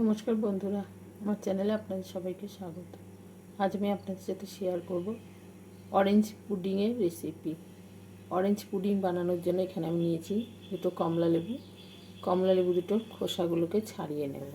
নমস্কার বন্ধুরা, আমার চ্যানেলে আপনাদের সবাইকে স্বাগত। আজ আমি আপনাদের সাথে শেয়ার করব অরেঞ্জ পুডিংয়ের রেসিপি অরেঞ্জ পুডিং বানানোর জন্য এখানে আমি নিয়েছি দুটো কমলা লেবু। কমলা লেবু দুটোর খোসাগুলোকে ছাড়িয়ে নেব।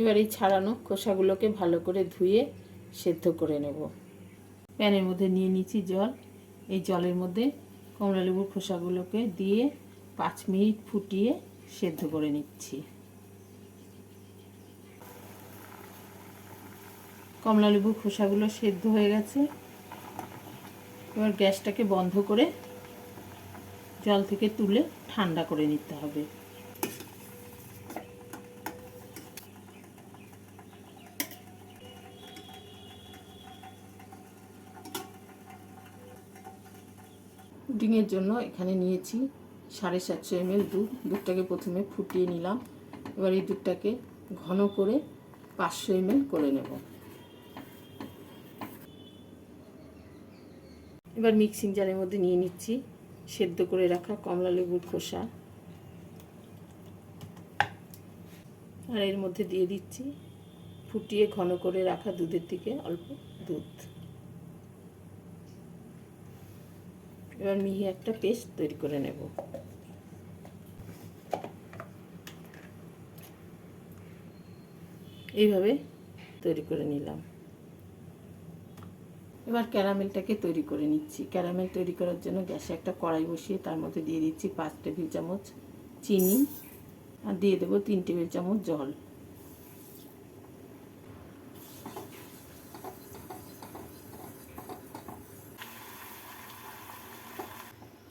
এবার এই ছাড়ানো খোসাগুলোকে ভালো করে ধুয়ে সেদ্ধ করে নেব। প্যানের মধ্যে নিয়ে নিচ্ছি জল। এই জলের মধ্যে কমলালেবুর খোসাগুলোকে দিয়ে পাঁচ মিনিট ফুটিয়ে সেদ্ধ করে নিচ্ছি। কমলালেবুর খোসাগুলো সেদ্ধ হয়ে গেছে। এবার গ্যাসটাকে বন্ধ করে জল থেকে তুলে ঠান্ডা করে নিতে হবে। পুডিংয়ের জন্য এখানে নিয়েছি সাড়ে সাতশো এমএল দুধ। দুধটাকে প্রথমে ফুটিয়ে নিলাম। এবার এই দুধটাকে ঘন করে পাঁচশো এমএল করে নেব। এবার মিক্সিং জারের মধ্যে নিয়ে নিচ্ছি সেদ্ধ করে রাখা কমলা লেবুর খোসা। আর এর মধ্যে দিয়ে দিচ্ছি ফুটিয়ে ঘন করে রাখা দুধের থেকে অল্প দুধ। এবার মিহি একটা পেস্ট তৈরি করে নেব। এইভাবে তৈরি করে নিলাম। এবার ক্যারামেলটাকে তৈরি করে নিচ্ছি। ক্যারামেল তৈরি করার জন্য গ্যাসে একটা কড়াই বসিয়ে তার মধ্যে দিয়ে দিচ্ছি পাঁচ টেবিল চামচ চিনি আর দিয়ে দেবো তিন টেবিল চামচ জল।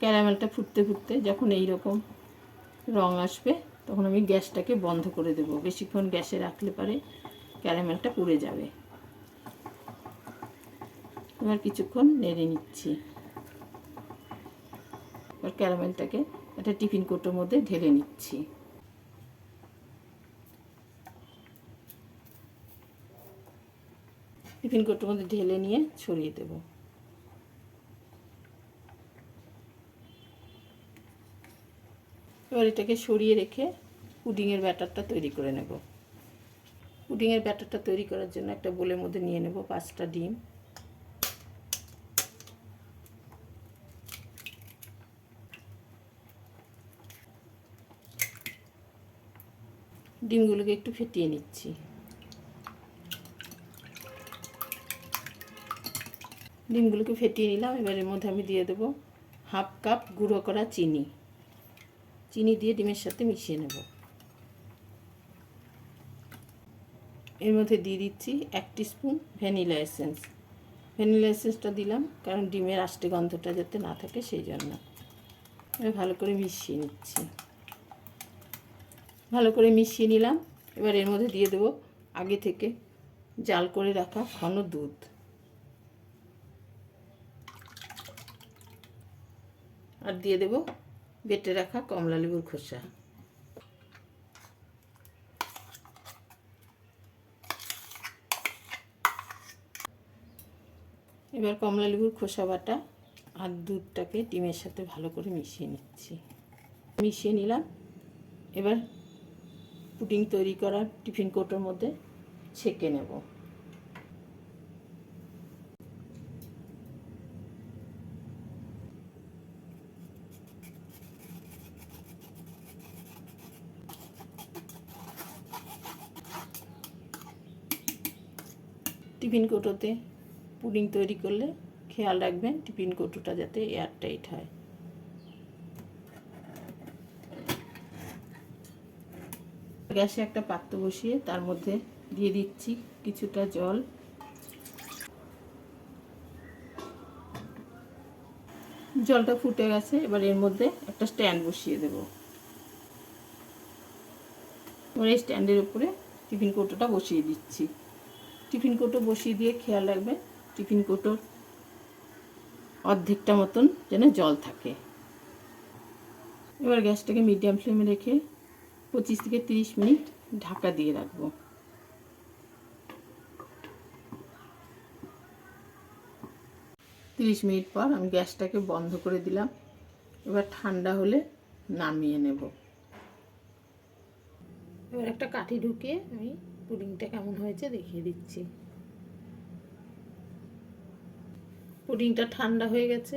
ক্যারামেলটা ফুটতে ফুটতে যখন এই রকম রং আসবে, তখন আমি গ্যাসটাকে বন্ধ করে দেব। বেশিক্ষণ গ্যাসে রাখলে পারে ক্যারামেলটা পুড়ে যাবে। এবার কিছুক্ষণ নেড়ে নিচ্ছি। এবার ক্যারামেলটাকে একটা টিফিন কোটোর মধ্যে ঢেলে নিচ্ছি। টিফিন কোটোর মধ্যে ঢেলে নিয়ে ছড়িয়ে দেবো। এবার এটাকে সরিয়ে রেখে পুডিংয়ের ব্যাটারটা তৈরি করে নেব। পুডিংয়ের ব্যাটারটা তৈরি করার জন্য একটা বোলের মধ্যে নিয়ে নেব পাঁচটা ডিম। ডিমগুলোকে একটু ফেটিয়ে নিচ্ছি। ডিমগুলোকে ফেটিয়ে নিলাম, এবার এর মধ্যে আমি দিয়ে দেবো হাফ কাপ গুঁড়ো করা চিনি। চিনি দিয়ে ডিমের সাথে মিশিয়ে নেব। এর মধ্যে দিয়ে দিচ্ছি এক স্পুন ভ্যানিলা এসেন্স। ভ্যানিলা এসেন্সটা দিলাম কারণ ডিমের আষ্টে গন্ধটা যাতে না থাকে সেই জন্য। ভালো করে মিশিয়ে নিচ্ছি। ভালো করে মিশিয়ে নিলাম। এবার এর মধ্যে দিয়ে দেবো আগে থেকে জাল করে রাখা ঘন দুধ। আর দিয়ে দেবো বেটে রাখা কমলা লেবুর খোসা। এবার কমলা লেবুর খোসা বাটা আর দুধটাকে ডিমের সাথে ভালো করে মিশিয়ে নিচ্ছি। মিশিয়ে নিলাম। এবার পুডিং তৈরি করা টিফিন কোটোর মধ্যে ছেঁকে নেব। টিফিন কৌটোতে পুডিং তৈরি করলে খেয়াল রাখবেন টিফিন কৌটোটা যাতে এয়ারটাইট হয়। গ্যাসে একটা পাত্র বসিয়ে তার মধ্যে দিয়ে দিচ্ছি কিছুটা জল। জলটা ফুটে গেছে, এবার এর মধ্যে একটা স্ট্যান্ড বসিয়ে দেব। এবার এই স্ট্যান্ডের উপরে টিফিন কৌটোটা বসিয়ে দিচ্ছি। টিফিন কৌটো বসিয়ে দিয়ে খেয়াল রাখবে, টিফিন কৌটোর অর্ধেকটা মতন যেন জল থাকে। এবার গ্যাসটাকে মিডিয়াম ফ্লেমে রেখে পঁচিশ থেকে তিরিশ মিনিট ঢাকা দিয়ে রাখব। তিরিশ মিনিট পর আমি গ্যাসটাকে বন্ধ করে দিলাম। এবার ঠান্ডা হলে নামিয়ে নেব। এবার একটা কাঠি ঢুকিয়ে আমি পুডিংটা কেমন হয়েছে দেখিয়ে দিচ্ছি। পুডিংটা ঠান্ডা হয়ে গেছে।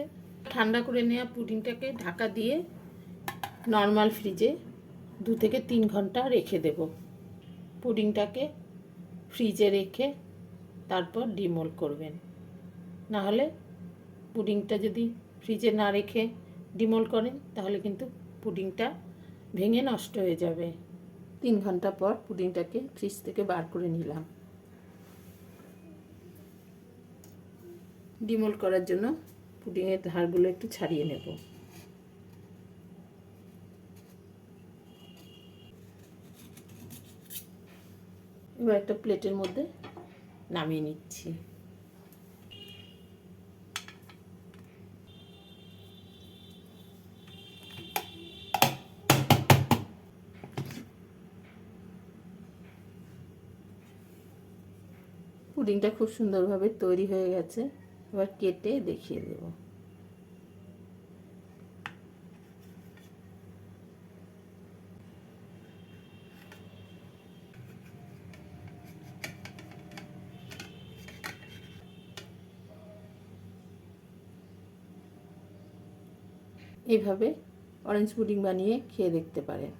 ঠান্ডা করে নেওয়া পুডিংটাকে ঢাকা দিয়ে নর্মাল ফ্রিজে দু থেকে তিন ঘণ্টা রেখে দেব। পুডিংটাকে ফ্রিজে রেখে তারপর ডিমোল করবেন। না হলে পুডিংটা যদি ফ্রিজে না রেখে ডিমোল করেন, তাহলে কিন্তু পুডিংটা ভেঙে নষ্ট হয়ে যাবে। তিন ঘণ্টা পর পুডিংটাকে ফ্রিজ থেকে বার করে নিলাম। ডিমোল করার জন্য পুডিংয়ের ধারগুলো একটু ছাড়িয়ে নেব। এবার একটা প্লেটের মধ্যে নামিয়ে নিচ্ছি। পুডিংটা খুব সুন্দরভাবে তৈরি হয়ে গেছে। এবার কেটে দেখিয়ে দেব। এইভাবে অরেঞ্জ পুডিং বানিয়ে খেয়ে দেখতে পারেন।